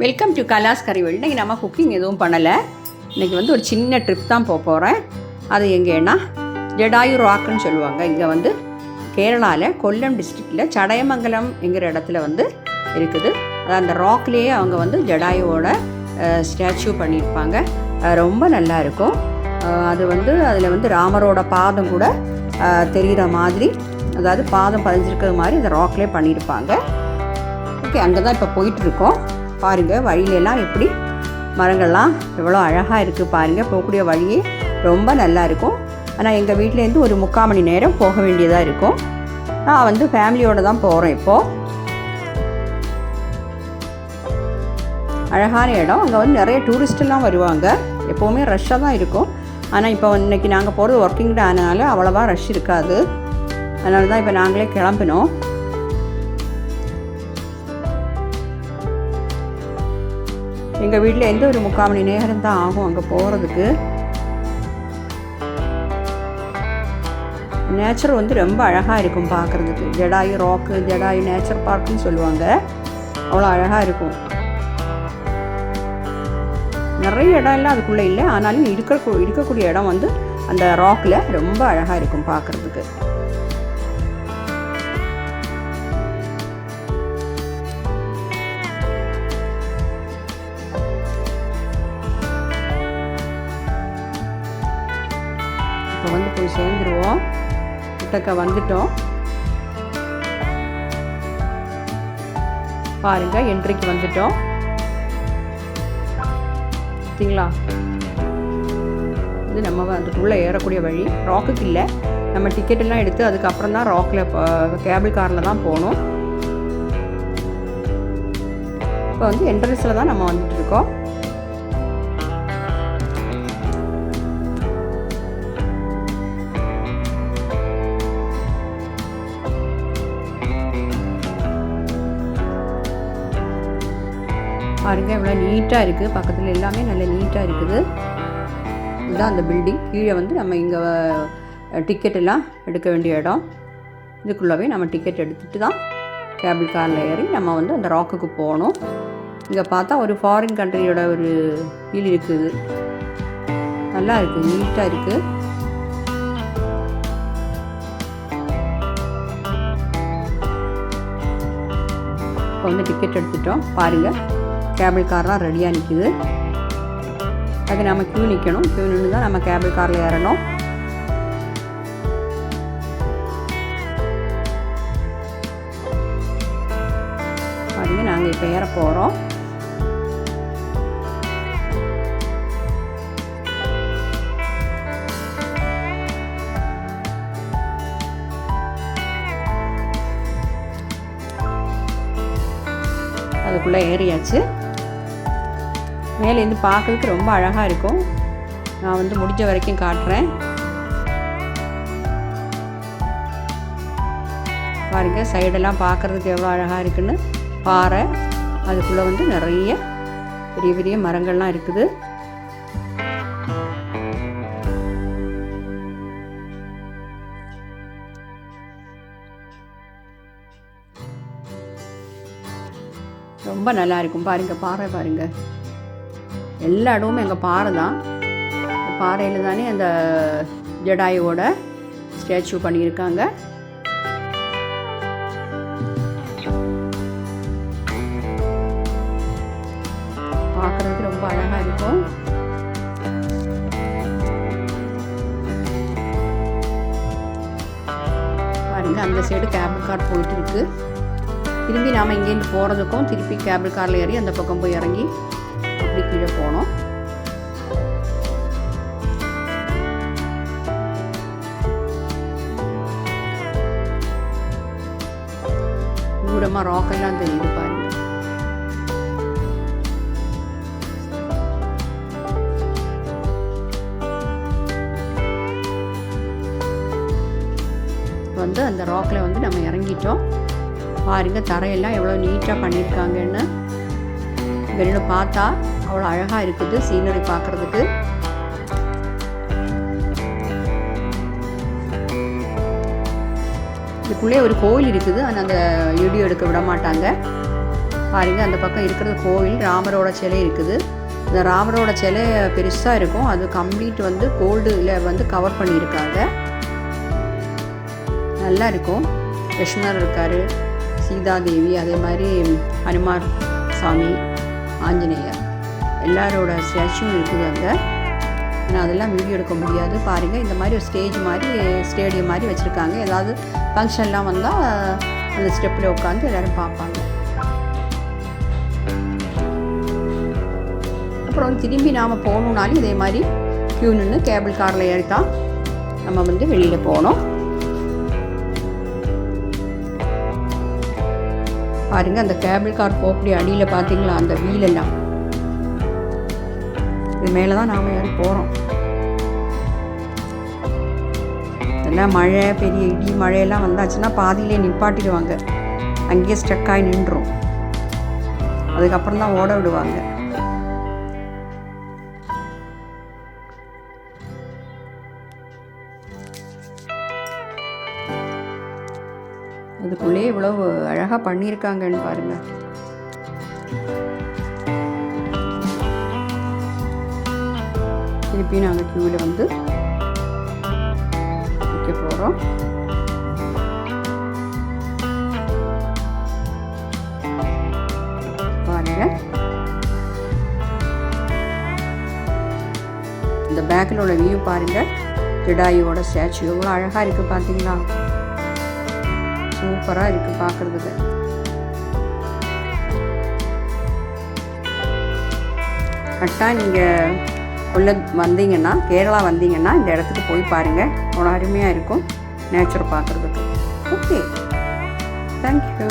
Welcome to கலாஸ் கறிவெள் இன்றைக்கி நம்ம cooking எதுவும் பண்ணலை. இன்றைக்கி வந்து ஒரு சின்ன ட்ரிப் தான் போக போகிறேன் அது எங்கேன்னா ஜடாயு ராக்குன்னு சொல்லுவாங்க. இங்கே வந்து கேரளாவில் கொல்லம் டிஸ்ட்ரிக்டில் சடையமங்கலம் என்கிற இடத்துல வந்து இருக்குது. அது அந்த ராக்லேயே அவங்க வந்து ஜடாயுவோட ஸ்டாச்சு பண்ணியிருப்பாங்க. ரொம்ப நல்லா இருக்கும். அது வந்து அதில் வந்து ராமரோட பாதம் கூட தெரிகிற மாதிரி அதாவது பாதம் பதிஞ்சிருக்கிற மாதிரி அந்த ராக்லேயே பண்ணியிருப்பாங்க. ஓகே அங்கே தான் இப்போ போயிட்டுருக்கோம் பாருங்கள் வழியிலெல்லாம் எப்படி மரங்கள்லாம் எவ்வளோ அழகாக இருக்குது பாருங்கள் போகக்கூடிய வழியே ரொம்ப நல்லா இருக்கும். ஆனால் எங்கள் வீட்டிலேருந்து ஒரு முக்கால் மணி நேரம் போக வேண்டியதாக இருக்கும். நான் வந்து ஃபேமிலியோடு தான் போகிறேன் இப்போது அழகான இடம். அங்கே வந்து நிறைய டூரிஸ்டெல்லாம் வருவாங்க. எப்போவுமே ரஷ்ஷாக தான் இருக்கும். ஆனால் இப்போ இன்னைக்கு நாங்கள் போகிறது ஒர்க்கிங் டே ஆனதுனால அவ்வளோவா ரஷ் இருக்காது. அதனால தான் இப்போ நாங்களே கிளம்பினோம். எங்கள் வீட்டில் எந்த ஒரு முக்கால் மணி நேரம் தான் ஆகும் அங்கே போகிறதுக்கு நேச்சர் வந்து ரொம்ப அழகாக இருக்கும் பார்க்குறதுக்கு ஜடாயு ராக்கு ஜடாயு நேச்சர் பார்க்குன்னு சொல்லுவாங்க. அவ்வளோ அழகாக இருக்கும். நிறைய இடம் எல்லாம் அதுக்குள்ளே இல்லை. ஆனாலும் இருக்க இருக்கக்கூடிய இடம் வந்து அந்த ராக்கில் ரொம்ப அழகாக இருக்கும் பார்க்குறதுக்கு இப்போ வந்து போய் சேர்ந்துருவோம். கிட்டக்க வந்துட்டோம். பாருங்க என்ட்ரிக்கு வந்துட்டோம். பார்த்தீங்களா இது நம்ம அதுக்குள்ளே ஏறக்கூடிய வழி. ராக்குக்கு இல்லை. நம்ம டிக்கெட் எல்லாம் எடுத்து அதுக்கப்புறம் தான் ராக்கில் கேபிள் காரில் தான் போகணும். இப்போ வந்து என்ட்ரன்ஸில் தான் நம்ம வந்துட்டு இருக்கோம். பாருங்கள் இவ்வளோ நீட்டாக இருக்குது பக்கத்தில் எல்லாமே நல்ல நீட்டாக இருக்குது. இதுதான் அந்த பில்டிங் கீழே வந்து நம்ம இங்கே டிக்கெட் எல்லாம் எடுக்க வேண்டிய இடம். இதுக்குள்ளவே நம்ம டிக்கெட் எடுத்துகிட்டு தான் கேபிள் காரில் ஏறி நம்ம வந்து அந்த ராக்குக்கு போகணும். இங்கே பார்த்தா ஒரு ஃபாரின் கண்ட்ரியோட ஒரு ஃபீல் இருக்குது. நல்லா இருக்குது நீட்டாக இருக்குது இப்போ வந்து டிக்கெட் எடுத்துட்டோம். பாருங்கள் கேபிள் கார்லாம் ரெடியாக நிற்குது அது நம்ம க்யூ நிற்கணும் க்யூ நின்று தான் நம்ம கேபிள் காரில் ஏறணும். பாருங்க நாங்கள் இப்போ ஏற போகிறோம் அதுக்குள்ளே ஏறியாச்சு. மேலேருந்து பார்க்கறதுக்கு ரொம்ப அழகாக இருக்கும். நான் வந்து முடிஞ்ச வரைக்கும் காட்டுறேன். பாருங்க சைடெல்லாம் பார்க்குறதுக்கு எவ்வளோ அழகாக இருக்குன்னு. பாறை அதுக்குள்ளே வந்து நிறைய பெரிய பெரிய மரங்கள்லாம் இருக்குது. ரொம்ப நல்லா இருக்கும். பாருங்க பாறை பாருங்கள் எல்லா இடமும் எங்கள் பாறை தான். பாறையில் தானே அந்த ஜடாயோட ஸ்டாச்சு பண்ணியிருக்காங்க. பார்க்குறதுக்கு ரொம்ப அழகாக இருக்கும். பாருங்கள் அந்த சைடு கேபிள் கார் போயிட்டு இருக்கு. திரும்பி நாம் இங்கேருந்து போகிறதுக்கும் திருப்பி கேபிள் காரில் ஏறி அந்த பக்கம் போய் இறங்கி கீழே போனோம் தூரமாக ராக்கெல்லாம் தெரியுது பாருங்க வந்து அந்த ராக்கில் வந்து நம்ம இறங்கிட்டோம் பாருங்க தரையெல்லாம் எவ்வளோ நீட்டாக பண்ணியிருக்காங்கன்னு வெளியில் பார்த்தா அவ்வளோ அழகாக இருக்குது சீனரி பார்க்குறதுக்கு. இதுக்குள்ளே ஒரு கோயில் இருக்குது ஆனால் அந்த வீடியோ எடுக்க விட மாட்டாங்க. பாருங்கள் அந்த பக்கம் இருக்கிறது கோவில் ராமரோட சிலை இருக்குது. இந்த ராமரோட சிலை பெருசாக இருக்கும். அது கம்ப்ளீட் வந்து கோல்டில் வந்து கவர் பண்ணியிருக்காங்க. நல்லா இருக்கும். கிருஷ்ணர் இருக்கார் சீதாதேவி அதே மாதிரி ஹனுமார் சாமி ஆஞ்சநேயர். எல்லாரோட ஸ்டாச்சுவும் இருக்குது அங்கே ஆனால் அதெல்லாம் வீடியோ எடுக்க முடியாது. பாருங்கள் இந்த மாதிரி ஒரு ஸ்டேஜ் மாதிரி ஸ்டேடியம் மாதிரி வச்சுருக்காங்க. ஏதாவது ஃபங்க்ஷன்லாம் வந்தால் அந்த ஸ்டெப்பில் உட்காந்து எல்லோரும் பார்ப்பாங்க. அப்புறம் திரும்பி நாம் போகணுன்னாலும் இதே மாதிரி க்யூ நின்று கேபிள் காரில் ஏறி தான் நம்ம வந்து வெளியில் போகணும் பாருங்கள் அந்த கேபிள் கார் போகக்கூடிய அடியில் பார்த்தீங்களா அந்த வீலெல்லாம் இது மேலே தான் நாம் ஏறி போகிறோம் எல்லாம் மழை பெரிய இடி மழையெல்லாம் வந்தாச்சுன்னா பாதியிலே நிப்பாட்டிடுவாங்க. அங்கேயே ஸ்டக்காகி ஆகி நின்றுரும் அதுக்கப்புறம் தான் ஓட விடுவாங்க. அதுக்குள்ளேயே இவ்வளவு அழகாக பண்ணியிருக்காங்கன்னு பாருங்கள் திருப்பி நாங்கள் க்யூவில் வந்து வைக்க போகிறோம் பாருங்க. இந்த பேக்கில் உள்ள வியூ பாருங்கள் ஜடாயுவோட ஸ்டாச்சு எவ்வளோ அழகாக இருக்குது பார்த்தீங்களா சூப்பராக இருக்குது பார்க்குறதுக்கு கரெக்டாக நீங்கள் உள்ள வந்தீங்கன்னா கேரளா வந்தீங்கன்னா இந்த இடத்துக்கு போய் பாருங்கள் அவ்வளோ அருமையாக இருக்கும். நேச்சர் பார்க்குறதுக்கு. Okay thank you